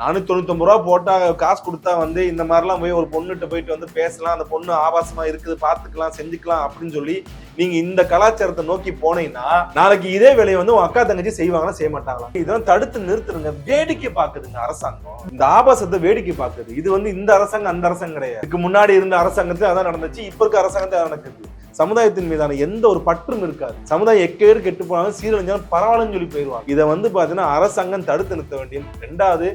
நானூத்தி தொண்ணூத்தொன்பது ரூபா போட்டா காசு கொடுத்தா வந்து இந்த மாதிரிலாம் போய் ஒரு பொண்ணுகிட்ட போயிட்டு வந்து பேசலாம் அந்த பொண்ணு ஆபாசமா இருக்குது பாத்துக்கலாம் செஞ்சுக்கலாம் அப்படின்னு சொல்லி நீங்க இந்த கலாச்சாரத்தை நோக்கி போனீங்கன்னா நாளைக்கு இதே வேலையை வந்து உங்க அக்கா தங்கச்சி செய்வாங்களா செய்ய மாட்டாங்களா இதெல்லாம் தடுத்து நிறுத்துருங்க. வேடிக்கை பாக்குதுங்க அரசாங்கம். இந்த ஆபாசத்தை வேடிக்கை பாக்குது இது வந்து இந்த அரசாங்கம் அந்த அரசாங்கம் கிடையாது. இதுக்கு முன்னாடி இருந்த அரசாங்கத்துல அதான் நடந்துச்சு இப்ப இருக்க அரசாங்கத்தை நடக்குது. சமுதாயத்தின் மீதான எந்த ஒரு பற்றும் இருக்காது. சமுதாயம் எக்கேடு கெட்டு போனாலும் சீரழிஞ்சாலும் பரவாயில்லன்னு சொல்லி போயிடுவாங்க. இதை வந்து பார்த்தீங்கன்னா அரசாங்கம் தடுத்து நிறுத்த வேண்டியது ரெண்டாவது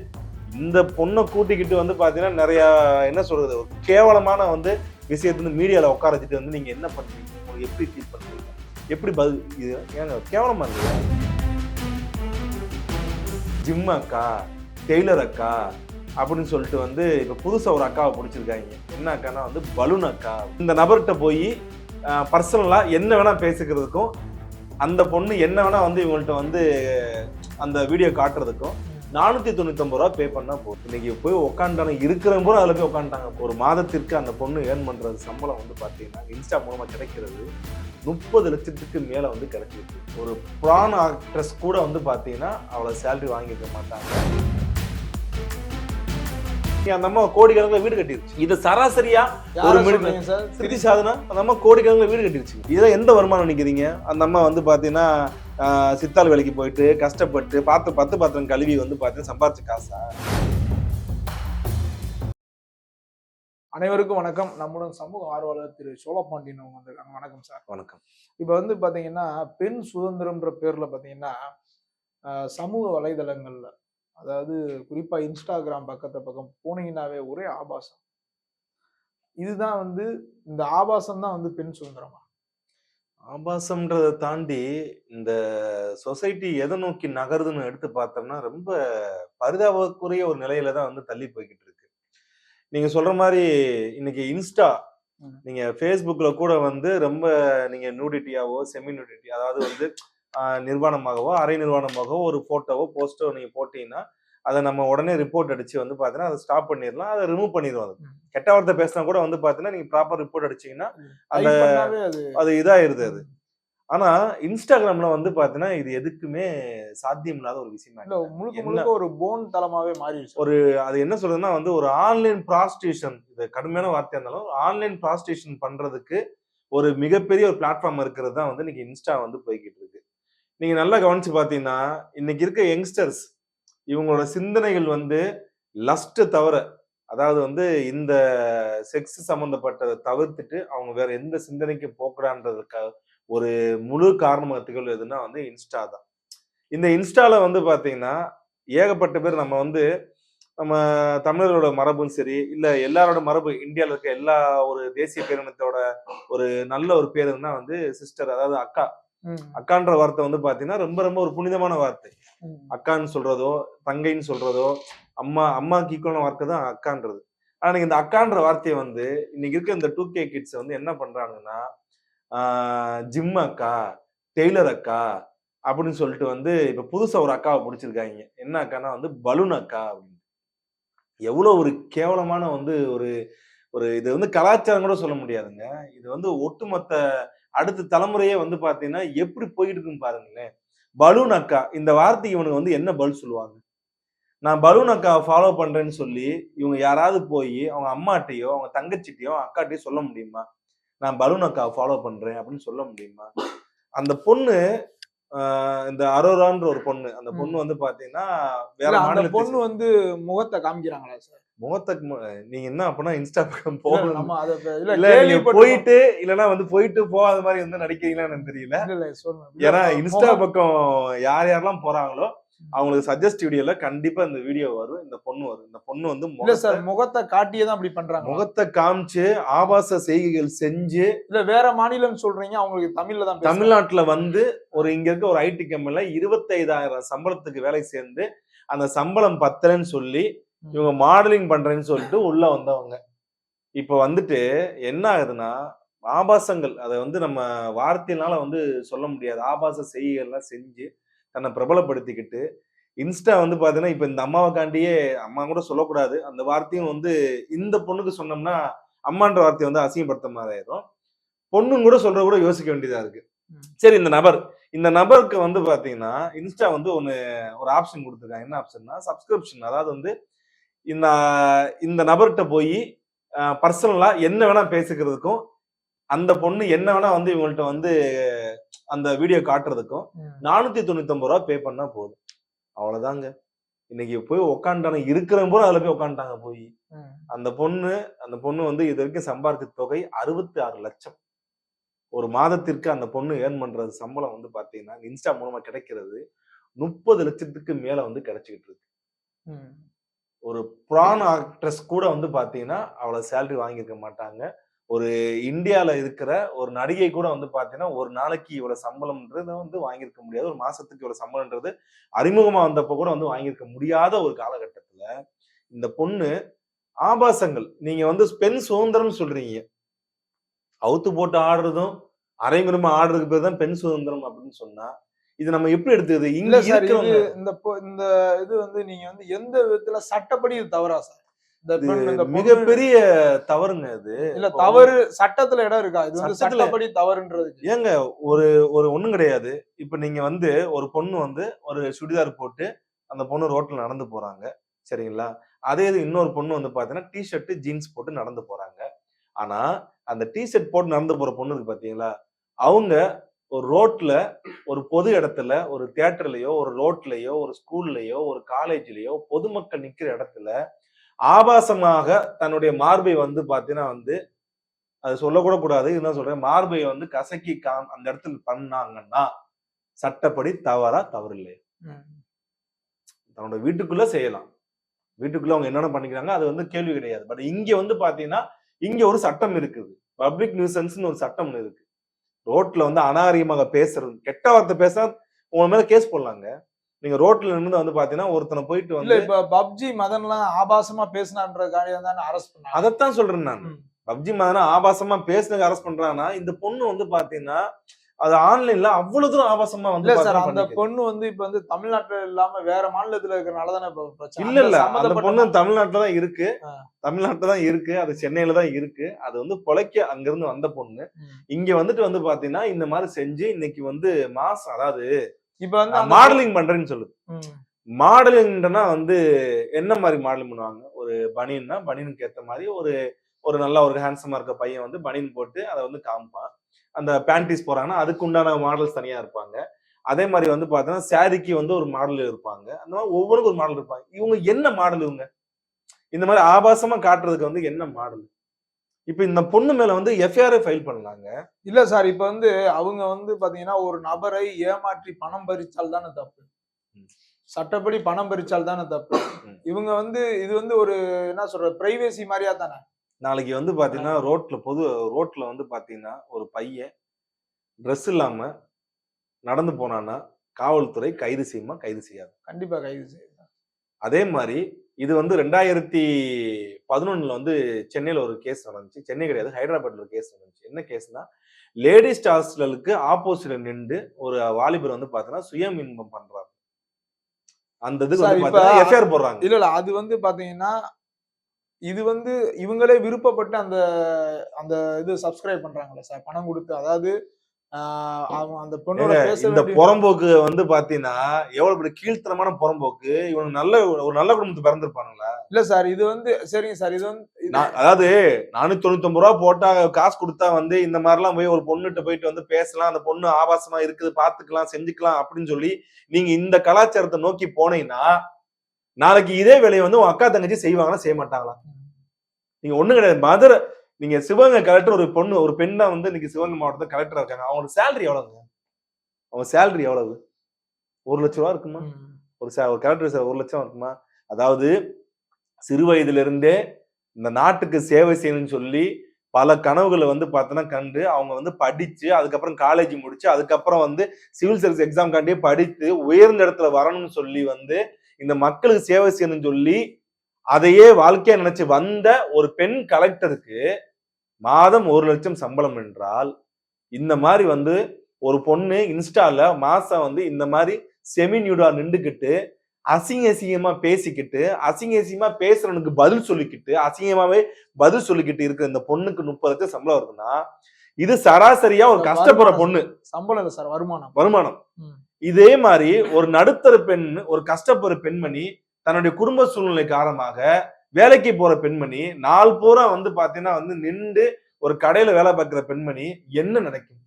இந்த பொண்ணை கூட்டிக்கிட்டு வந்து பார்த்தீங்கன்னா நிறையா என்ன சொல்கிறது கேவலமான வந்து விஷயத்தை வந்து மீடியாவில் உட்கார வச்சுட்டு வந்து நீங்கள் என்ன பண்ணுறீங்க உங்களுக்கு எப்படி ஃபீல் பண்ணுறீங்க எப்படி பதில் இது ஏங்க கேவலமாக இருக்கு ஜிம் அக்கா டெய்லர் அக்கா அப்படின்னு சொல்லிட்டு வந்து இப்போ புதுசாக ஒரு அக்காவை பிடிச்சிருக்காங்க. என்ன அக்கானா வந்து பலூன் அக்கா. இந்த நபர்கிட்ட போய் பர்சனலாக என்ன வேணால் பேசிக்கிறதுக்கும் அந்த பொண்ணு என்ன வேணால் வந்து இவங்கள்ட்ட வந்து அந்த வீடியோ காட்டுறதுக்கும் நானூத்தி தொண்ணூத்தி ரூபா பே பண்ணா போதும். இன்னைக்கு போய் உட்காந்துட்டாங்க இருக்கிற பூரா அதுல போய் உட்காந்துட்டாங்க ஒரு மாதத்திற்கு அந்த பொண்ணு ஏர்ன் பண்றது சம்பளம் வந்து பாத்தீங்கன்னா இன்ஸ்டா மூலமா கிடைக்கிறது முப்பது லட்சத்துக்கு மேல வந்து கிடைச்சிருக்கு. ஒரு ப்ரான் ஆக்ட்ரஸ் கூட வந்து பாத்தீங்கன்னா அவ்வளவு சேலரி வாங்கியிருக்க மாட்டாங்க. அந்த அம்மா கோடிக்கணக்கில் வீடு கட்டிருச்சு. இது சராசரியா? ஒரு சித்தி சாதனா? அந்த அம்மா கோடிக்கணக்கில் வீடு கட்டிருச்சு. இதெல்லாம் எந்த வருமானம் நினைக்கிறீங்க அந்த அம்மா வந்து பாத்தீங்கன்னா சித்தாள் வேலைக்கு போயிட்டு கஷ்டப்பட்டு பார்த்து பத்து பாத்திரம் கழுவி வந்து பாத்தீங்கன்னா சம்பாரிச்ச காசா? அனைவருக்கும் வணக்கம். நம்முடன் சமூக ஆர்வலர் திரு சோழபாண்டியன் அவங்க வந்திருக்காங்க. வணக்கம் சார். வணக்கம். இப்போ வந்து பாத்தீங்கன்னா பெண் சுதந்திரம்ன்ற பேர்ல பாத்தீங்கன்னா ஆஹ், சமூக வலைதளங்கள்ல அதாவது குறிப்பா இன்ஸ்டாகிராம் பக்கத்தை பக்கம் போனீங்கன்னாவே ஒரே ஆபாசம். இதுதான் வந்து இந்த ஆபாசம் தான் வந்து பெண் சுதந்திரமா? ஆபாசம்ன்றதை தாண்டி இந்த சொசைட்டி எதை நோக்கி நகருதுன்னு எடுத்து பார்த்தோம்னா ரொம்ப பரிதாபக்குரிய ஒரு நிலையில தான் வந்து தள்ளி போய்கிட்டு இருக்கு நீங்க சொல்ற மாதிரி இன்னைக்கு இன்ஸ்டா. நீங்க ஃபேஸ்புக்ல கூட வந்து ரொம்ப நீங்க நூடிட்டியாவோ செமி நூடிட்டி அதாவது வந்து நிர்வாணமாகவோ அரை நிர்வாணமாகவோ ஒரு போட்டோவோ போஸ்டோ நீங்க போட்டீங்கன்னா அதை நம்ம உடனே ரிப்போர்ட் அடிச்சு வந்து பாத்தீங்கன்னா அதை ஸ்டாப் பண்ணிடலாம் அதை ரிமூவ் பண்ணிடுவோம் அது. கெட்ட வார்த்தை பேசினா கூட வந்து பாத்தீங்கன்னா நீங்க ப்ராப்பர் ரிப்போர்ட் அடிச்சீங்கன்னா அந்த அது இதாயிருது அது. ஆனா இன்ஸ்டாகிராம்ல வந்து பாத்தீங்கன்னா இது எதுக்குமே சாத்தியம் இல்லாத ஒரு விஷயமா. முழுக்க முழுக்க ஒரு போன் தளமாவே மாறிடுச்சு ஒரு அது என்ன சொல்றதுன்னா வந்து ஒரு ஆன்லைன் ப்ராஸ்டியூஷன் இது கடுமையான வார்த்தையா இருந்தாலும் ஆன்லைன் ப்ராஸ்டியூஷன் பண்றதுக்கு ஒரு மிகப்பெரிய ஒரு பிளாட்ஃபார்ம் இருக்கிறது தான் வந்து இன்னைக்கு இன்ஸ்டா வந்து போய்கிட்டு இருக்கு. நீங்க நல்லா கவனிச்சு பாத்தீங்கன்னா இன்னைக்கு இருக்க யங்ஸ்டர்ஸ் இவங்களோட சிந்தனைகள் வந்து லஸ்ட்டு தவிர அதாவது வந்து இந்த செக்ஸ் சம்மந்தப்பட்டதை தவிர்த்துட்டு அவங்க வேற எந்த சிந்தனைக்கு போக்குறான்றதுக்கு ஒரு முழு காரணத்துகள் எதுன்னா வந்து இன்ஸ்டா தான். இந்த இன்ஸ்டால வந்து பார்த்தீங்கன்னா ஏகப்பட்ட பேர் நம்ம வந்து நம்ம தமிழரோட மரபும் சரி இல்லை எல்லாரோட மரபு இந்தியாவில் இருக்க எல்லா ஒரு தேசிய பேரினத்தோட ஒரு நல்ல ஒரு பேருன்னா வந்து சிஸ்டர் அதாவது அக்கா. அக்கான்ற வார்த்தை வந்து பாத்தீங்கன்னா ரொம்ப ரொம்ப ஒரு புனிதமான வார்த்தை. அக்கான்னு சொல்றதோ தங்கைன்னு சொல்றதோ அம்மா அம்மாக்கு ஈக்குவலான வார்த்தை தான் அக்கான்றது. ஆனா நீங்க இந்த அக்கான்ற வார்த்தையை வந்து இன்னைக்கு இருக்க இந்த டூ கே கிட்ஸ் வந்து என்ன பண்றாங்கன்னா ஜிம் அக்கா டெய்லர் அக்கா அப்படின்னு சொல்லிட்டு வந்து இப்ப புதுசா ஒரு அக்காவை பிடிச்சிருக்காங்க. என்ன அக்கானா வந்து பலூன் அக்கா அப்படின்னு. எவ்வளவு ஒரு கேவலமான வந்து ஒரு ஒரு இது வந்து கலாச்சாரம் கூட சொல்ல முடியாதுங்க. இது வந்து ஒட்டுமொத்த அடுத்த தலைமுறையே வந்து பாத்தீங்கன்னா எப்படி போயிட்டு இருக்குன்னு பாருங்களேன். பலூன் அக்கா இந்த வார்த்தைக்கு இவனுக்கு வந்து என்ன பதில் சொல்லுவாங்க? நான் பலூன் அக்காவை ஃபாலோ பண்றேன்னு சொல்லி இவங்க யாராவது போய் அவங்க அம்மாட்டையோ அவங்க தங்கச்சிட்டையோ அக்காட்டையோ சொல்ல முடியுமா? நான் பலூன் அக்காவை ஃபாலோ பண்றேன் அப்படின்னு சொல்ல முடியுமா? அந்த பொண்ணு ஆஹ் இந்த அரோரான்ற ஒரு பொண்ணு அந்த பொண்ணு வந்து பாத்தீங்கன்னா வேற பொண்ணு வந்து முகத்தை காமிக்கிறாங்களா சார்? முகத்துக்கு நீங்க என்ன அப்படின்னா இன்ஸ்டா பக்கம் போகணும். போயிட்டு இல்லனா வந்து போயிட்டு போகாத மாதிரி வந்து நடிக்கிறீங்களான்னு தெரியல ஏன்னா இன்ஸ்டா பக்கம் யார் யாரெல்லாம் போறாங்களோ அவங்களுக்கு சஜஸ்ட் வீடியோல கண்டிப்பா இந்த வீடியோ வரும் இந்த பொண்ணு வரும் இந்த பொண்ணு வந்து இல்ல முகத்தை- சார் முகத்தை காட்டியே தான் அப்படி பண்றாங்க முகத்தை காமிச்சு ஆபாச செய்கைகள் செஞ்சு இல்ல வேற மாநிலம் சொல்றீங்க அவங்களுக்கு தமிழ்ல தான். தமிழ்நாட்டுல வந்து ஒரு இங்க இருக்க ஒரு ஐடி கம்பெனில இருபத்தைந்தாயிரம் சம்பளத்துக்கு வேலை சேர்ந்து அந்த சம்பளம் பத்தலைன்னு சொல்லி. இவங்க மாடலிங் பண்றேன்னு சொல்லிட்டு உள்ள வந்தவங்க. இப்ப வந்துட்டு என்ன ஆகுதுன்னா ஆபாசங்கள் அதை வந்து நம்ம வார்த்தையினால வந்து சொல்ல முடியாது. ஆபாச செய்கைகள்லாம் செஞ்சு தன்னை பிரபலப்படுத்திக்கிட்டு இன்ஸ்டா வந்து பாத்தீங்கன்னா இப்ப இந்த அம்மாவைக்காண்டியே அம்மா கூட சொல்லக்கூடாது. அந்த வார்த்தையும் வந்து இந்த பொண்ணுக்கு சொன்னோம்னா அம்மான்ற வார்த்தையை வந்து அசிங்கப்படுத்த மாதிரி ஆயிரும். பொண்ணுன்னு கூட சொல்ற கூட யோசிக்க வேண்டியதா இருக்கு. சரி இந்த நபர் இந்த நபருக்கு வந்து பாத்தீங்கன்னா இன்ஸ்டா வந்து ஒன்னு ஒரு ஆப்ஷன் கொடுத்துருக்காங்க. என்ன ஆப்ஷன்னா சப்ஸ்கிரிப்ஷன். அதாவது வந்து இந்த இந்த நபர்கிட்ட போய் பர்சனலா என்ன வேணா பேசிக்கிறதுக்கும் அந்த பொண்ணு என்ன வேணா வந்து இவங்கள்ட்ட வந்து அந்த வீடியோ காட்டுறதுக்கும். நானூத்தி தொண்ணூத்தி ஒன்பது ரூபா பே பண்ணா போதும் அவ்வளவுதாங்க இன்னைக்கு போய் உக்காண்டான இருக்கிறவங்க பூரா அதுல போய் உக்காண்டாங்க போய். அந்த பொண்ணு அந்த பொண்ணு வந்து இது வரைக்கும் சம்பாதிச்ச தொகை அறுபத்தி ஆறு லட்சம் ஒரு மாதத்திற்கு அந்த பொண்ணு ஏர்ன் பண்றது சம்பளம் வந்து பாத்தீங்கன்னா இன்ஸ்டா மூலமா கிடைக்கிறது முப்பது லட்சத்துக்கு மேல வந்து கிடைச்சிக்கிட்டு இருக்கு. ஒரு ப்ரான் ஆக்ட்ரஸ் கூட வந்து பார்த்தீங்கன்னா அவ்வளோ சேலரி வாங்கியிருக்க மாட்டாங்க. ஒரு இந்தியாவில் இருக்கிற ஒரு நடிகை கூட வந்து பார்த்தீங்கன்னா ஒரு நாளைக்கு இவ்வளோ சம்பளம்ன்றத வந்து வாங்கியிருக்க முடியாது. ஒரு மாதத்துக்கு இவ்வளோ சம்பளம்ன்றது அறிமுகமாக வந்தப்போ கூட வந்து வாங்கியிருக்க முடியாத ஒரு காலகட்டத்தில் இந்த பொண்ணு ஆபாசங்கள் நீங்கள் வந்து பெண் சுதந்திரம் சொல்கிறீங்க அவுத்து போட்டு ஆடுறதும் அரைங்குறமா ஆடுறதுக்கு பேர் தான் பெண் சுதந்திரம் அப்படின்னு சொன்னால் இது நம்ம எப்படி எடுத்துக்குது? இல்ல சார் இது இந்த இந்த இது வந்து நீங்க வந்து எந்த விதத்துல சட்டப்படி இது தவறா சார்? மிகப்பெரிய தவறுங்க இது. இல்ல தவறு சட்டத்துல இடம் இருக்கா? இது வந்து சட்டப்படி தவறுன்றது ஏங்க ஒரு ஒரு ஒண்ணும் கிடையாது. இப்ப நீங்க வந்து ஒரு பொண்ணு வந்து ஒரு சுடிதார் போட்டு அந்த பொண்ணு ரோட்ல நடந்து போறாங்க சரிங்களா? அதே இது இன்னொரு பொண்ணு வந்து பாத்தீங்கன்னா டி ஷர்ட் ஜீன்ஸ் போட்டு நடந்து போறாங்க. ஆனா அந்த டி ஷர்ட் போட்டு நடந்து போற பொண்ணு இருக்கு பாத்தீங்களா? அவங்க ஒரு ரோட்ல ஒரு பொது இடத்துல ஒரு தியேட்டர்லயோ ஒரு ரோட்லயோ ஒரு ஸ்கூல்லயோ ஒரு காலேஜ்லயோ பொதுமக்கள் நிக்கிற இடத்துல ஆபாசமாக தன்னுடைய மார்பை வந்து பாத்தீங்கன்னா வந்து அது சொல்லக்கூட கூடாது என்ன சொல்றேன் மார்பை வந்து கசக்கி காம் அந்த இடத்துல பண்ணாங்கன்னா சட்டப்படி தவறா தவறு இல்லை தன்னோட வீட்டுக்குள்ள செய்யலாம். வீட்டுக்குள்ள அவங்க என்னென்ன பண்ணிக்கிறாங்க அது வந்து கேள்வி கிடையாது. பட் இங்க வந்து பாத்தீங்கன்னா இங்க ஒரு சட்டம் இருக்குது. பப்ளிக் நியூசன்ஸ்னு ஒரு சட்டம் இருக்கு. ரோட்ல வந்து அநாகரிகமாக பேசுறது கெட்ட வார்த்தை பேசினா உங்க மேல கேஸ் போடலாங்க. நீங்க ரோட்ல நின்று வந்து பாத்தீங்கன்னா ஒருத்தனை போயிட்டு வந்து இப்ப பப்ஜி மதன்லாம் ஆபாசமா பேசினான்றதுக்காண்டி தானே அரெஸ்ட் பண்ணாங்க. அதைத்தான் சொல்றேன் நான். பப்ஜி மதனா ஆபாசமா பேசுனதுக்கு அரெஸ்ட் பண்றாங்கன்னா இந்த பொண்ணு வந்து பாத்தீங்கன்னா அது ஆன்லைன்ல அவ்வளவு தூரம் ஆபாசமா வந்து சார் அந்த. பொண்ணு வந்து இப்ப வந்து தமிழ்நாட்டுல இல்லாம வேற மாநிலத்துல இருக்கிறனால தானே பிரச்சனை. இல்ல இல்ல. அந்த பொண்ணு தமிழ்நாட்டுல தான் இருக்கு. தமிழ்நாட்டுல தான் இருக்கு. அது சென்னையில தான் இருக்கு. அது வந்து பொழைக்க அங்கிருந்து வந்த பொண்ணு. இங்க வந்துட்டு வந்து பாத்தீங்கன்னா இந்த மாதிரி செஞ்சு இன்னைக்கு வந்து மாசம் அதாவது இப்ப வந்து மாடலிங் பண்றேன்னு சொல்லுது. மாடலிங்னா வந்து என்ன மாதிரி மாடலிங் பண்ணுவாங்க? ஒரு பனியன்னா பனியனுக்கு ஏத்த மாதிரி ஒரு ஒரு நல்ல ஒரு ஹேண்ட்ஸமா இருக்க பையன் வந்து பனியன் போட்டு அதை வந்து காமிப்பான். அந்த பேண்டீஸ் போறாங்கன்னா அதுக்கு உண்டான மாடல்ஸ் தனியா இருப்பாங்க. அதே மாதிரி வந்து பாத்தீங்கன்னா சாரிக்கு வந்து ஒரு மாடல் இருப்பாங்க. அந்த மாதிரி ஒவ்வொருக்கும் ஒரு மாடல் இருப்பாங்க. இவங்க என்ன மாடல் இவங்க? இந்த மாதிரி ஆபாசமா காட்டுறதுக்கு வந்து என்ன மாடல் இப்ப இந்த பொண்ணு மேல வந்து எஃப்ஐஆர் ஃபைல் பண்ணலாங்க. இல்ல சார் இப்ப வந்து அவங்க வந்து பாத்தீங்கன்னா ஒரு நபரை ஏமாற்றி பணம் பறிச்சால் தானே தப்பு. சட்டப்படி பணம் பறிச்சால் தானே தப்பு. இவங்க வந்து இது வந்து ஒரு என்ன சொல்ற பிரைவேசி மாதிரியா தானே? நாளைக்கு வந்து பாத்தீங்கன்னா ரோட்ல பொது ரோட்ல வந்து பாத்தீங்கன்னா ஒரு பையன் ட்ரெஸ் இல்லாம நடந்து போனான்னா காவல்துறை கைது செய்யுமா? கைது செய்யாது. கண்டிப்பா கைது செய்யணும் அதே மாதிரி இது வந்து ரெண்டாயிரத்தி பதினொன்னுல வந்து சென்னையில ஒரு கேஸ் நடந்துச்சு. சென்னை கிடையாது ஹைதராபாத்ல ஒரு கேஸ் நடந்துச்சு. என்ன கேஸ்னா லேடிஸ் ஹாஸ்டலுக்கு ஆப்போசிட்ல நின்று ஒரு வாலிபர் வந்து பாத்தீங்கன்னா சுய இன்பம் பண்றாரு. அந்த பாத்தீங்கன்னா எஃப்ஐஆர் போடுறாங்க. இல்ல இல்ல அது வந்து பாத்தீங்கன்னா இது வந்து இவங்களே விருப்பப்பட்டு அந்த அந்த இது சப்ஸ்கிரைப் பண்றாங்களே சார் பணம் கொடுத்து அதாவது அந்த பொண்ணோட இந்த புறம்போக்கு வந்து பாத்தீங்கன்னா எவ்வளவு பெரிய கீழ்த்தனமான புறம்போக்கு இவன் நல்ல ஒரு நல்ல குடும்பத்து பிறந்திருப்பானுங்களா? இல்ல சார் இது வந்து சரிங்க சார் இது வந்து அதாவது நானூத்தி தொண்ணூத்தி ரூபா போட்டா காசு கொடுத்தா வந்து இந்த மாதிரிலாம் போய் ஒரு பொண்ணுகிட்ட போயிட்டு வந்து பேசலாம் அந்த பொண்ணு ஆபாசமா இருக்குது பாத்துக்கலாம் செஞ்சுக்கலாம் அப்படின்னு சொல்லி நீங்க இந்த கலாச்சாரத்தை நோக்கி போனீங்கன்னா நாளைக்கு இதே வேலையை வந்து உன் அக்கா தங்கச்சி செய்வாங்களா செய்ய மாட்டாங்களா? நீங்க ஒண்ணு கிடையாது. மதுரை நீங்க சிவகங்கை கலெக்டர் ஒரு பொண்ணு ஒரு பெண் தான் வந்து இன்னைக்கு சிவகங்கை மாவட்டத்தில் கலெக்டர் இருக்காங்க. அவங்களுக்கு சேலரி எவ்வளவுங்க? அவங்க சேலரி எவ்வளவு? ஒரு லட்ச ரூபா இருக்குமா. ஒரு ச- ஒரு கலெக்டர் ஒரு லட்சம் இருக்குமா? அதாவது சிறு வயதுல இருந்தே இந்த நாட்டுக்கு சேவை செய்யணும்னு சொல்லி பல கனவுகளை வந்து பார்த்தோன்னா கண்டு அவங்க வந்து படித்து அதுக்கப்புறம் காலேஜ் முடிச்சு அதுக்கப்புறம் வந்து சிவில் சர்வீஸ் எக்ஸாம் காண்டியே படித்து உயர்ந்த இடத்துல வரணும்னு சொல்லி வந்து இந்த மக்களுக்கு சேவை செய்யணும்னு சொல்லி அதையே வாழ்க்கையா நினைச்சு வந்த ஒரு பெண் கலெக்டருக்கு மாதம் ஒரு லட்சம் சம்பளம் என்றால் இந்த மாதிரி வந்து ஒரு பொண்ணு இன்ஸ்டால மாசம் வந்து இந்த மாதிரி செமி நியூடா நின்றுக்கிட்டு அசிங்க அசிங்கமா பேசிக்கிட்டு அசிங்க அசிங்கமா பேசுறவனுக்கு பதில் சொல்லிக்கிட்டு அசிங்கமாவே பதில் சொல்லிக்கிட்டு இருக்கிற இந்த பொண்ணுக்கு முப்பது லட்சம் சம்பளம் வருதுன்னா இது சராசரியா ஒரு கஷ்டப்படுற பொண்ணு. சம்பளம் இல்ல சார் வருமானம். வருமானம். இதே மாதிரி ஒரு நடுத்தர பெண் ஒரு கஷ்டப்படுற பெண்மணி தன்னுடைய குடும்ப சூழ்நிலை காரணமாக வேலைக்கு போற பெண்மணி நாள் பூரா வந்து பாத்தீங்கன்னா வந்து நின்று ஒரு கடையில வேலை பார்க்கிற பெண்மணி என்ன நினைக்கும்?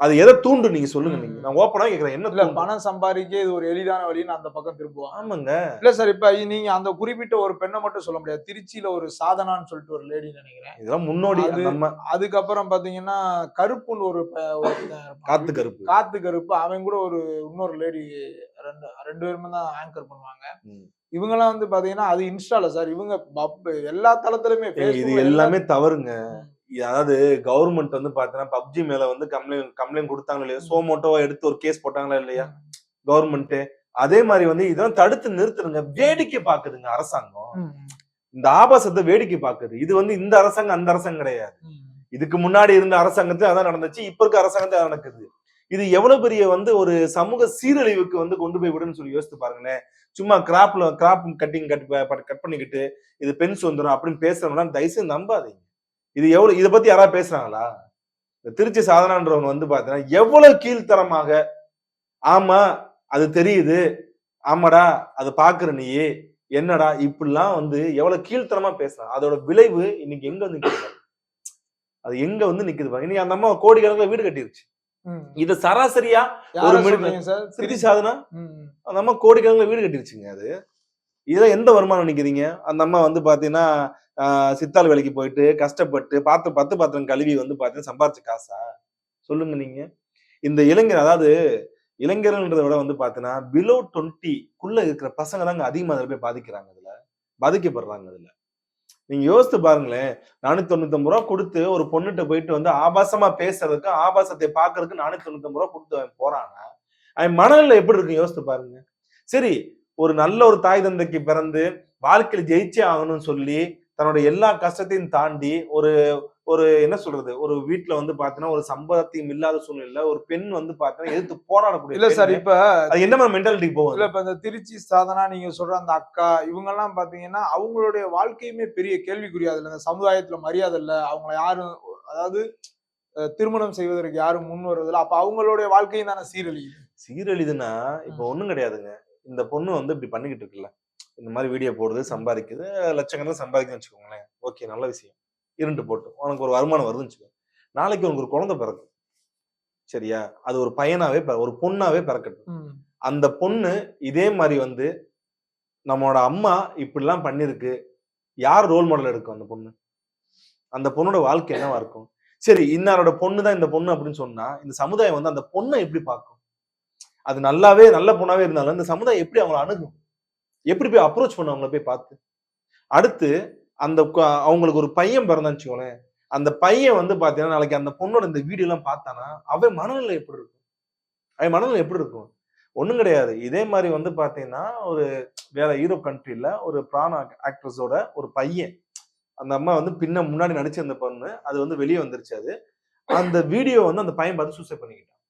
அது எதை தூண்டும் நீங்க சொல்லுங்க நீங்க. நான் ஓப்பனா கேக்குறேன் என்ன இல்ல? பணம் சம்பாதிக்க இது ஒரு எளிதான வழின்னு அந்த பக்கம் திரும்புவாங்க ஆமாங்க. இல்ல சார் இப்ப நீங்க அந்த குறிப்பிட்ட ஒரு பெண்ணை மட்டும் சொல்ல முடியாது. திருச்சியில ஒரு சாதனான்னு சொல்லிட்டு ஒரு லேடி நினைக்கிறேன். இதெல்லாம் முன்னோடி நம்ம அதுக்கப்புறம் பாத்தீங்கன்னா கருப்புன்னு ஒரு. காத்து கருப்பு. காத்து கருப்பு. அவன் கூட ஒரு இன்னொரு லேடி ரெண்டு ரெண்டு பேருமே தான் ஆங்கர் பண்ணுவாங்க. இவங்கெல்லாம் வந்து பாத்தீங்கன்னா அது இன்ஸ்டால சார் இவங்க எல்லா தளத்திலுமே இது எல்லாமே தவறுங்க. அதாவது கவர்மெண்ட் வந்து பாத்தீங்கன்னா பப்ஜி மேல வந்து கம்ப்ளைண்ட் கம்ப்ளைண்ட் கொடுத்தாங்களா இல்லையா சோமோட்டோவா எடுத்து ஒரு கேஸ் போட்டாங்களா இல்லையா? கவர்மெண்ட் அதே மாதிரி வந்து இதெல்லாம் தடுத்து நிறுத்துருங்க வேடிக்கை பாக்குதுங்க அரசாங்கம். இந்த ஆபாசத்தை வேடிக்கை பாக்குது இது வந்து இந்த அரசாங்கம் அந்த அரசாங்கம் கிடையாது. இதுக்கு முன்னாடி இருந்த அரசாங்கத்துல அதான் நடந்துச்சு இப்ப இருக்க அரசாங்கத்துல அதான் நடக்குது. இது எவ்வளவு பெரிய வந்து ஒரு சமூக சீரழிவுக்கு வந்து கொண்டு போய் விடுன்னு சொல்லி யோசித்து பாருங்களேன். சும்மா கிராப்ல கிராப் கட்டிங் கட் கட் பண்ணிக்கிட்டு இது பெண் சுதந்திரம் அப்படின்னு பேசுறவங்க தயவுசெய்து நம்பாதீங்க. இது எவ்வளவு இதை பத்தி யாராவது பேசுறாங்களா? இந்த திருச்சி சாதனான்றவங்க வந்து பாத்தீங்கன்னா எவ்வளவு கீழ்த்தரமாக ஆமா அது தெரியுது ஆமாடா அது பாக்குற நீ என்னடா இப்படிலாம் வந்து எவ்வளவு கீழ்த்தரமா பேசுறான் அதோட விளைவு இன்னைக்கு எங்க வந்து நிக்குது. அது எங்க வந்து நிக்குது இன்னைக்கு அந்த அம்மா கோடிக்கணக்கில் வீடு கட்டிருச்சு. இது சராசரியா ஒரு திருச்சி சாதனா. அந்த அம்மா கோடிக்கணக்கில் வீடு கட்டிருச்சுங்க அது. இதெல்லாம் எந்த வருமானம் நிக்கிறீங்க அந்த அம்மா வந்து பாத்தீங்கன்னா சித்தாள் வேலைக்கு போயிட்டு கஷ்டப்பட்டு பார்த்து பத்து பாத்திரம் கழுவி வந்து பாத்தீங்கன்னா சம்பாதிச்ச காசா? சொல்லுங்க நீங்க. இந்த இளைஞர் அதாவது இளைஞர்கள்ன்றதை விட வந்து பாத்தீங்கன்னா பிலோ டுவெண்ட்டிக்குள்ள இருக்கிற பசங்க தாங்க அதிகமா அதில் போய் பாதிக்கிறாங்க அதுல. பாதிக்கப்படுறாங்க அதுல. நீங்க யோசித்து பாருங்களேன். நானூத்தி தொண்ணூத்தி ரூபா கொடுத்து ஒரு பொண்ணுகிட்ட போயிட்டு வந்து ஆபாசமா பேசுறதுக்கு ஆபாசத்தை பாக்குறதுக்கு நானூத்தி தொண்ணூத்தி ரூபா கொடுத்து அவன் போறானா அவன் மனநிலை எப்படி இருக்கு யோசித்து பாருங்க. சரி ஒரு நல்ல ஒரு தாய் தந்தைக்கு பிறந்து வாழ்க்கையில ஜெயிச்சே ஆகணும்னு சொல்லி தன்னோட எல்லா கஷ்டத்தையும் தாண்டி ஒரு ஒரு என்ன சொல்றது ஒரு வீட்டுல வந்து பாத்தீங்கன்னா ஒரு சம்பளத்தையும் இல்லாத சூழ்நிலையில ஒரு பெண் வந்து பாத்தீங்கன்னா எதிர்த்து போராடக்கூடிய இல்ல சார். இப்ப என்ன மாதிரி மென்டாலிட்டிக்கு போகும் இல்ல இப்ப இந்த திருச்சி சாதனா நீங்க சொல்ற அந்த அக்கா இவங்க எல்லாம் பாத்தீங்கன்னா அவங்களுடைய வாழ்க்கையுமே பெரிய கேள்விக்குரியாது இல்ல இந்த சமுதாயத்துல மரியாதை இல்ல. அவங்கள யாரும் அதாவது திருமணம் செய்வதற்கு யாரும் முன் வருவதில்ல. அப்ப அவங்களுடைய வாழ்க்கையும் தானே சீரழியுது? சீரழிதுன்னா இப்ப ஒண்ணும் கிடையாதுங்க. இந்த பொண்ணு வந்து இப்படி பண்ணிக்கிட்டு இருக்குல்ல. இந்த மாதிரி வீடியோ போடுது சம்பாதிக்குது லட்சக்கணக்கில் சம்பாதிக்குதுன்னு வச்சுக்கோங்களேன். ஓகே நல்ல விஷயம். இருண்டு போட்டு. உனக்கு ஒரு வருமானம் வருதுன்னு வச்சுக்கோ. நாளைக்கு உனக்கு ஒரு குழந்தை பிறக்கும். சரியா? அது ஒரு பையனாவே ஒரு பொண்ணாவே பிறக்கட்டும். அந்த பொண்ணு இதே மாதிரி வந்து நம்மளோட அம்மா இப்படிலாம் பண்ணிருக்கு. யார் ரோல் மாடல் எடுக்கும் அந்த பொண்ணு? அந்த பொண்ணோட வாழ்க்கை என்னவா இருக்கும்? சரி இன்னாரோட பொண்ணு தான் இந்த பொண்ணு அப்படின்னு சொன்னா இந்த சமுதாயம் வந்து அந்த பொண்ணை எப்படி பார்க்கும்? அது நல்லாவே நல்ல பொண்ணாவே இருந்தாலும் இந்த சமுதாயம் எப்படி அவங்கள அணுகும்? எப்படி போய் அப்ரோச் பண்ண அவங்கள போய் பார்த்து. அடுத்து அந்த அவங்களுக்கு ஒரு பையன் பிறந்தான்னு வச்சுக்கோங்களேன். அந்த பையன் வந்து பார்த்தீங்கன்னா நாளைக்கு அந்த பொண்ணோட இந்த வீடியோ எல்லாம் பார்த்தானா அவன் மனநிலை எப்படி இருக்கும்? அவன் மனநிலை எப்படி இருக்கும்? ஒன்றும் கிடையாது. இதே மாதிரி வந்து பார்த்தீங்கன்னா ஒரு வேற யூரோப் கண்ட்ரியில் ஒரு பிராண ஆக்ட்ரஸோட ஒரு பையன். அந்த அம்மா வந்து பின்ன முன்னாடி நடிச்சிருந்த பொண்ணு அது வந்து வெளியே வந்துருச்சு அது. அந்த வீடியோ வந்து அந்த பையன் பார்த்து சூசைட் பண்ணிக்கிட்டான்.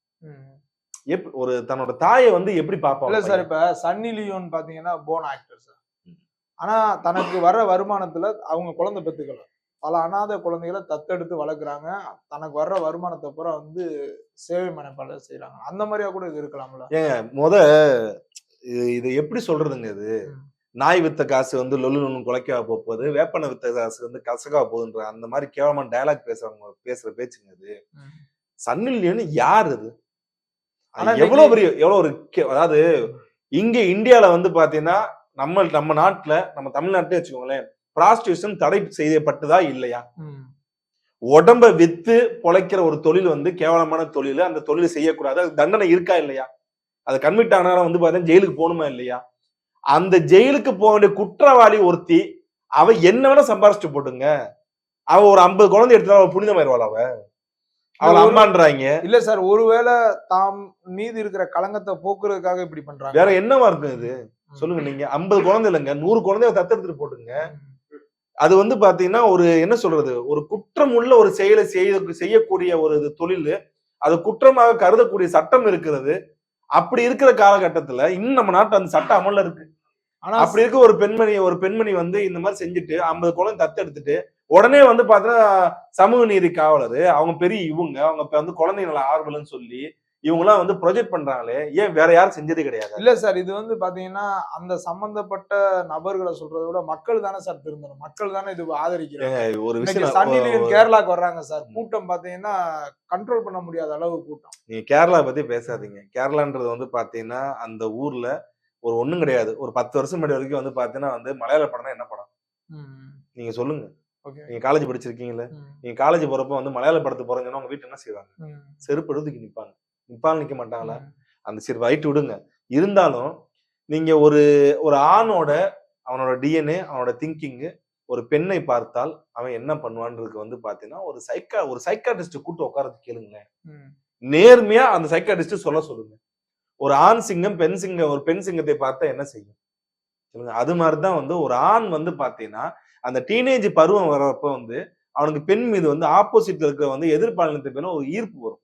எப் ஒரு தன்னோட தாயை வந்து எப்படி பார்ப்பான் இல்ல சார்? இப்ப சன்னி லியோன் பாத்தீங்கன்னா போன் ஆக்டர் சார். ஆனா தனக்கு வர வருமானத்துல அவங்க குழந்தை பெத்துக்கல பல அனாதை குழந்தைகளை தத்தெடுத்து வளர்க்குறாங்க தனக்கு வர்ற வருமானத்தை பூரா வந்து சேவை மனப்பாட செய்யறாங்க அந்த மாதிரியா கூட இது இருக்கலாம்ல ஏங்க முத இது எப்படி சொல்றதுங்க இது. நாய் வித்த காசு வந்து லொல்லு நொன்னு குலைக்கா போகுது வேப்பனை வித்த காசு வந்து கசகா போகுதுன்ற அந்த மாதிரி கேவலமான டயலாக் பேசுறவங்க பேசுற பேச்சுங்க இது. சன்னிலியன்னு யார் அது எவ்வளவு பெரிய எவ்வளவு ஒரு அதாவது இங்க இந்தியால வந்து பாத்தீங்கன்னா நம்ம நம்ம நாட்டுல நம்ம தமிழ்நாட்டிலே வச்சுக்கோங்களேன் ப்ராஸ்டியூஷன் தடை செய்யப்பட்டதா இல்லையா. உடம்ப வித்து பொழைக்கிற ஒரு தொழில் வந்து கேவலமான தொழில் அந்த தொழில் செய்யக்கூடாது. அது தண்டனை இருக்கா இல்லையா? அது கன்விட் ஆனா வந்து பாத்தீங்கன்னா ஜெயிலுக்கு போகணுமா இல்லையா? அந்த ஜெயிலுக்கு போக வேண்டிய குற்றவாளி ஒருத்தி அவ என்ன வேணா சம்பாரிச்சுட்டு போட்டுங்க. அவ ஒரு ஐம்பது குழந்தை எடுத்துட்டா அவ புனிதமாயிருவாள் அவ? அவள அம்மான்றாங்க. இல்ல சார் ஒருவேளை தாம் மீதி இருக்கிற களங்கத்தை போக்குறதுக்காக இப்படி பண்றாங்க. வேற என்னவா இருக்கும் இது. சொல்லுங்க நீங்க. ஐம்பது குழந்தை இல்லைங்க. நூறு குழந்தைய தத்தெடுத்துட்டு போட்டுங்க. அது வந்து பாத்தீங்கன்னா ஒரு என்ன சொல்றது? ஒரு குற்றம் உள்ள ஒரு செயலை செய்ய செய்யக்கூடிய ஒரு தொழில். அது குற்றமாக கருதக்கூடிய சட்டம் இருக்கிறது. அப்படி இருக்கிற காலகட்டத்துல இன்னும் நம்ம நாட்டு அந்த சட்டம் அமல்ல இருக்கு. ஆனா அப்படி இருக்க ஒரு பெண்மணி ஒரு பெண்மணி வந்து இந்த மாதிரி செஞ்சுட்டு ஐம்பது குழந்தை தத்தெடுத்துட்டு உடனே வந்து பாத்தீங்கன்னா சமூக நீதி காவலர் அவங்க பெரிய இவங்க அவங்க இப்ப வந்து குழந்தை நல ஆர்வலன்னு சொல்லி இவங்க எல்லாம் வந்து ப்ரொஜெக்ட் பண்றாங்களே ஏன் வேற யாரும் செஞ்சதே கிடையாது? இல்ல சார் இது வந்து பாத்தீங்கன்னா அந்த சம்பந்தப்பட்ட நபர்களை சொல்றதை விட மக்கள் தானே சார் திருந்தணும். மக்கள் தானே இது ஆதரிக்கிறாங்க. ஒரு விஷயம் சன்னி நான் லியோன் ஒரு- கேரளாக்கு வர்றாங்க சார். கூட்டம் பாத்தீங்கன்னா கண்ட்ரோல் பண்ண முடியாத அளவு கூட்டம். நீங்க கேரளா பத்தி பேசாதீங்க. கேரளான்றது வந்து பாத்தீங்கன்னா அந்த ஊர்ல ஒரு ஒண்ணும் கிடையாது. ஒரு பத்து வருஷம் முன்னாடி வரைக்கும் வந்து பாத்தீங்கன்னா வந்து மலையாள படம்னா என்ன படம்? நீங்க சொல்லுங்க. நீங்க காலேஜ் படிச்சிருக்கீங்கல்ல? நீங்க காலேஜ் போறப்ப வந்து மலையாள படத்துக்கு போறீங்கன்னா உங்க வீட்டுல என்ன செய்வாங்க? செருப்பு எடுத்துக்கு நிப்பாங்க. நிப்பாங்க நிக்க மாட்டாங்களா அந்த சரி ரைட் விடுங்க. இருந்தாலும் நீங்க ஒரு ஒரு ஆணோட அவனோட டிஎன்ஏ அவனோட திங்கிங்கு ஒரு பெண்ணை பார்த்தால் அவன் என்ன பண்ணுவான்றதுக்கு வந்து பாத்தீங்கன்னா ஒரு சைக்கா ஒரு சைக்காட்டிஸ்ட் கூட்டு உட்காரது கேளுங்களேன். நேர்மையா அந்த சைக்காட்டிஸ்ட் சொல்ல சொல்லுங்க. ஒரு ஆண் சிங்கம் பெண் சிங்கம் ஒரு பெண் சிங்கத்தை பார்த்தா என்ன செய்யும்? சொல்லுங்க அது மாதிரிதான் வந்து ஒரு ஆண் வந்து பாத்தீங்கன்னா அந்த டீனேஜ் பருவம் வர்றப்ப வந்து அவனுக்கு பெண் மீது வந்து ஆப்போசிட்ல இருக்கிற வந்து எதிர்பாலினத்தை பேரும் ஒரு ஈர்ப்பு வரும்.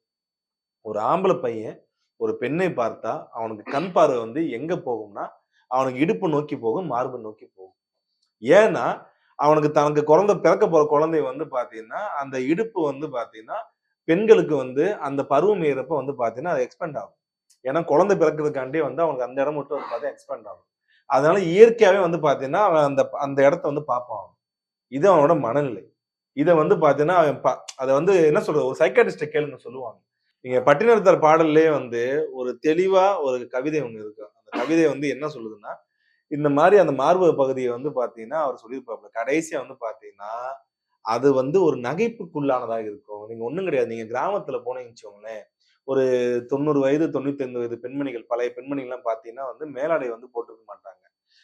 ஒரு ஆம்பளை பையன் ஒரு பெண்ணை பார்த்தா அவனுக்கு கண் பார்வை வந்து எங்க போகும்னா அவனுக்கு இடுப்பு நோக்கி போகும் மார்பு நோக்கி போகும். ஏன்னா அவனுக்கு தனக்கு குழந்தை பிறக்க போற குழந்தை வந்து பாத்தீங்கன்னா அந்த இடுப்பு வந்து பாத்தீங்கன்னா பெண்களுக்கு வந்து அந்த பருவம் ஏறப்ப வந்து பாத்தீங்கன்னா அது எக்ஸ்பெண்ட் ஆகும். ஏன்னா குழந்தை பிறக்கிறதுக்காண்டே வந்து அவனுக்கு அந்த இடம் மட்டும் வந்து பார்த்தா எக்ஸ்பெண்ட் ஆகும். அதனால இயற்கையாகவே வந்து பார்த்தீங்கன்னா அவன் அந்த அந்த இடத்த வந்து பார்ப்பான். அவன். இது அவனோட மனநிலை. இதை வந்து பார்த்தீங்கன்னா அவன் பா அதை வந்து என்ன சொல்றது? ஒரு சைக்காட்டிஸ்டை கேளுங்க சொல்லுவாங்க. நீங்க பட்டினத்தார் பாடல்லே வந்து ஒரு தெளிவா ஒரு கவிதை ஒன்று இருக்கு. அந்த கவிதை வந்து என்ன சொல்லுதுன்னா இந்த மாதிரி அந்த மார்பக பகுதியை வந்து பார்த்தீங்கன்னா அவர் சொல்லியிருப்பாப்ல கடைசியா வந்து பார்த்தீங்கன்னா அது வந்து ஒரு நகைப்புக்குள்ளானதாக இருக்கும். நீங்க ஒன்றும் கிடையாது. நீங்க கிராமத்துல போனீங்கன்னு வச்சுக்கோங்களேன் ஒரு தொண்ணூறு வயது தொண்ணூத்தி ஐந்து வயது பெண்மணிகள் பழைய பெண்மணிகள்லாம் பார்த்தீங்கன்னா வந்து மேலாடை வந்து போட்டிருக்க மாட்டாங்க.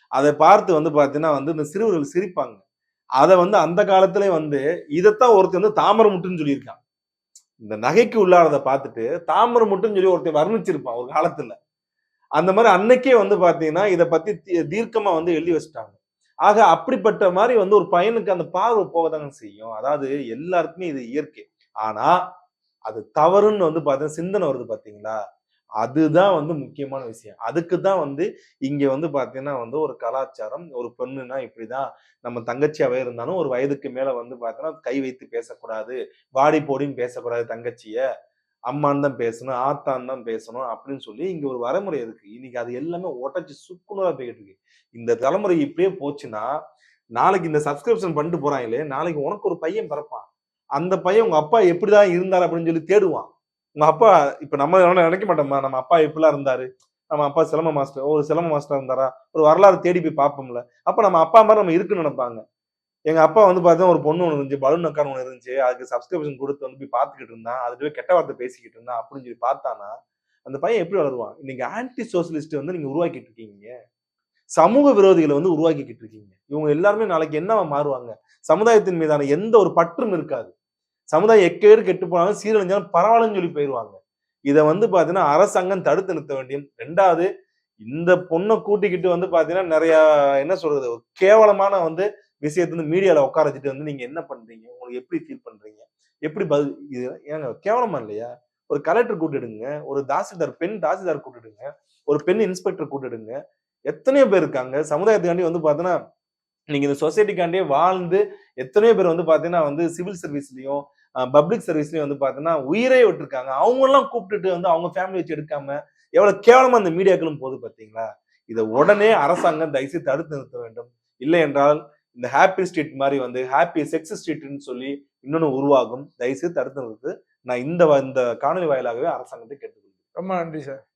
அதை பார்த்து வந்து பாத்தீங்கன்னா வந்து இந்த சிறுவர்கள் சிரிப்பாங்க. அதை வந்து அந்த காலத்திலே வந்து இதைத்தான் ஒருத்தர் வந்து தாமரை முட்டுன்னு சொல்லியிருக்கான். இந்த நகைக்கு உள்ளானதை பார்த்துட்டு தாமரை முட்டுன்னு சொல்லி ஒருத்தர் வர்ணிச்சிருப்பான் ஒரு காலத்துல. அந்த மாதிரி அன்னைக்கே வந்து பாத்தீங்கன்னா இதை பத்தி தீ- தீர்க்கமா வந்து எழுதி வச்சுட்டாங்க. ஆக அப்படிப்பட்ட மாதிரி வந்து ஒரு பையனுக்கு அந்த பார்வை போகதாங்க செய்யும். அதாவது எல்லாருக்குமே இது இயற்கை. ஆனா அது தவறுன்னு வந்து பார்த்தீங்கன்னா சிந்தனை வருது பாத்தீங்களா? அதுதான் வந்து முக்கியமான விஷயம். அதுக்கு தான் வந்து இங்க வந்து பாத்தீங்கன்னா வந்து ஒரு கலாச்சாரம் ஒரு பெண்ணுனா இப்படிதான். நம்ம தங்கச்சியாவே இருந்தாலும் ஒரு வயதுக்கு மேல வந்து பாத்தீங்கன்னா கை வைத்து பேசக்கூடாது வாடி போடின்னு பேசக்கூடாது தங்கச்சிய. அம்மான் தான் பேசணும் ஆத்தான் தான் பேசணும் அப்படின்னு சொல்லி இங்க ஒரு வரைமுறை இருக்கு. இன்னைக்கு அது எல்லாமே உடச்சி சுக்குநூறா போய்கிட்டு இருக்கு. இந்த தலைமுறை இப்படியே போச்சுன்னா நாளைக்கு இந்த சப்ஸ்கிரிப்ஷன் பண்ணிட்டு போறாங்களே நாளைக்கு உனக்கு ஒரு பையன் பிறப்பான். அந்த பையன் உங்க அப்பா எப்படிதான் இருந்தார் அப்படின்னு சொல்லி தேடுவான். உங்க அப்பா இப்ப நம்ம நினைக்க மாட்டோமா நம்ம அப்பா இப்படிலாம் இருந்தாரு. நம்ம அப்பா சிலம்ப மாஸ்டர் ஒரு சிலம்ப மாஸ்டர் இருந்தாரா? ஒரு வரலாறு தேடி போய் பார்ப்போம்ல. அப்ப நம்ம அப்பா மாதிரி நம்ம இருக்குன்னு நினைப்பாங்க. எங்க அப்பா வந்து பார்த்தா ஒரு பொண்ணு ஒன்று இருந்துச்சு பலூன் அக்கான் ஒன்று இருந்துச்சு. அதுக்கு சப்ஸ்கிரிப்ஷன் கொடுத்து வந்து போய் பார்த்துக்கிட்டு இருந்தான். அதுவே கெட்ட வார்த்தை பேசிக்கிட்டு இருந்தான் அப்படின்னு சொல்லி பார்த்தானா அந்த பையன் எப்படி வளருவான்? நீங்க ஆன்டி சோசியலிஸ்ட் வந்து நீங்க உருவாக்கிட்டு இருக்கீங்க. சமூக விரோதிகளை வந்து உருவாக்கிக்கிட்டு இருக்கீங்க. இவங்க எல்லாருமே நாளைக்கு என்னவா மாறுவாங்க? சமுதாயத்தின் மீதான எந்த ஒரு பற்றும் இருக்காது. சமுதாயம் எக்கேடு கெட்டு போனாலும் சீரழிஞ்சாலும் பரவாயில்லன்னு சொல்லி போயிடுவாங்க இதை வந்து பார்த்தீங்கன்னா அரசாங்கம் தடுத்து நிறுத்த வேண்டியும் ரெண்டாவது இந்த பொண்ணை கூட்டிக்கிட்டு வந்து பார்த்தீங்கன்னா நிறையா என்ன சொல்றது ஒரு கேவலமான வந்து விஷயத்தை வந்து மீடியாவில் உட்கார வச்சுட்டு வந்து நீங்கள் என்ன பண்ணுறீங்க உங்களுக்கு எப்படி ஃபீல் பண்ணுறீங்க எப்படி பதில் இது ஏங்க கேவலமா இல்லையா? ஒரு கலெக்டர் கூட்டிடுங்க ஒரு தாசில்தார் பெண் தாசில்தார் கூட்டிடுங்க ஒரு பெண் இன்ஸ்பெக்டர் கூட்டிடுங்க. எத்தனையோ பேர் இருக்காங்க. சமுதாயத்துக்காண்டி வந்து பார்த்தீங்கன்னா நீங்கள் இந்த சொசைட்டிக்காண்டியே வாழ்ந்து எத்தனையோ பேர் வந்து பார்த்தீங்கன்னா வந்து சிவில் சர்வீஸ்லேயும் பப்ளிக் சர்வீஸ்லயும் வந்து பார்த்தோன்னா உயிரே விட்டுருக்காங்க. அவங்கெல்லாம் கூப்பிட்டுட்டு வந்து அவங்க ஃபேமிலி வச்சு எடுக்காம எவ்வளவு கேவலமா அந்த மீடியாக்களும் போகுது பாத்தீங்களா? இதை உடனே அரசாங்கம் தயவுசெய்து தடுத்து நிறுத்த வேண்டும். இல்லை என்றால் இந்த ஹாப்பி ஸ்ட்ரீட் மாதிரி வந்து ஹாப்பி செக்ஸ் ஸ்ட்ரீட்னு சொல்லி இன்னொன்னு உருவாகும். தயவுசெய்து தடுத்து நிறுத்து. நான் இந்த வ- இந்த காணொலி வாயிலாகவே அரசாங்கத்தை கேட்டுக்கொள்கிறேன். ரொம்ப நன்றி சார்